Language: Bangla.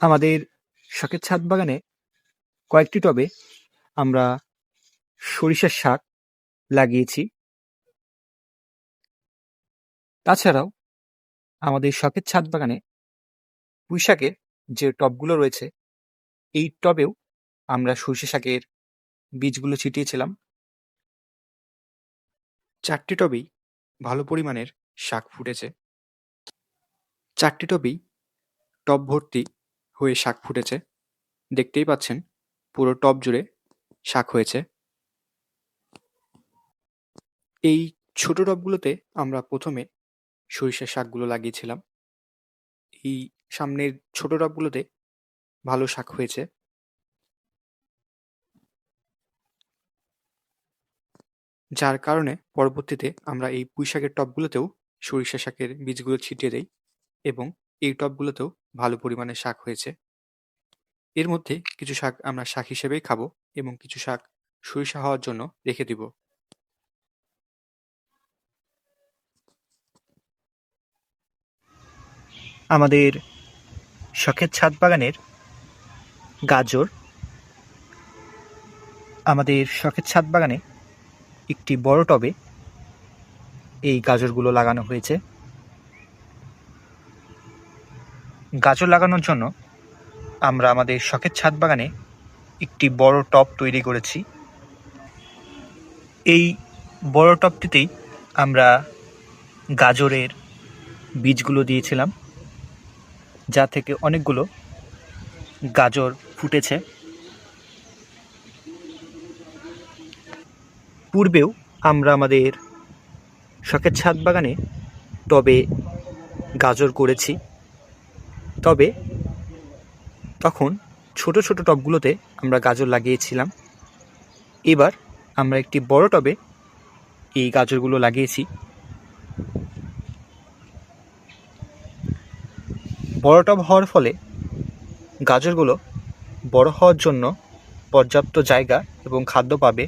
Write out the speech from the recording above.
আমাদের শখের ছাদ বাগানে কয়েকটি টবে আমরা সরিষার শাক লাগিয়েছি। তাছাড়াও আমাদের শখের ছাদ বাগানে পুঁই শাকের যে টবগুলো রয়েছে, এই টবেও আমরা সরিষা শাকের বীজগুলো ছিটিয়েছিলাম। চারটি টবেই ভালো পরিমাণের শাক ফুটেছে। চারটি টবেই টব ভর্তি হয়ে শাক ফুটেছে। দেখতেই পাচ্ছেন, পুরো টব জুড়ে শাক হয়েছে। এই ছোট টবগুলোতে আমরা প্রথমে সরিষার শাকগুলো লাগিয়েছিলাম। এই সামনের ছোট টবগুলোতে ভালো শাক হয়েছে। যার কারণে পরবর্তীতে আমরা এই পুঁই শাকের টবগুলোতেও সরিষা শাকের বীজগুলো ছিটিয়ে দেই এবং এই টবগুলোতেও ভালো পরিমাণে শাক হয়েছে। এর মধ্যে কিছু শাক আমরা শাক হিসেবেই খাব এবং কিছু শাক সরিষা হওয়ার জন্য রেখে দিব। আমাদের শখের ছাদ বাগানের গাজর। আমাদের শখের ছাদ বাগানে একটি বড় টবে এই গাজরগুলো লাগানো হয়েছে। গাজর লাগানোর জন্য আমরা আমাদের শখের ছাদ বাগানে একটি বড় টব তৈরি করেছি। এই বড় টবটিতেই আমরা গাজরের বীজগুলো দিয়েছিলাম, যা থেকে অনেকগুলো গাজর ফুটেছে। পূর্বেও আমরা আমাদের শখের ছাদ বাগানে টবে গাজর করেছি। তবে তখন ছোট ছোট টবগুলোতে আমরা গাজর লাগিয়েছিলাম। এবার আমরা একটি বড় টবে এই গাজরগুলো লাগিয়েছি। বড় টব হওয়ার ফলে গাজরগুলো বড় হওয়ার জন্য পর্যাপ্ত জায়গা এবং খাদ্য পাবে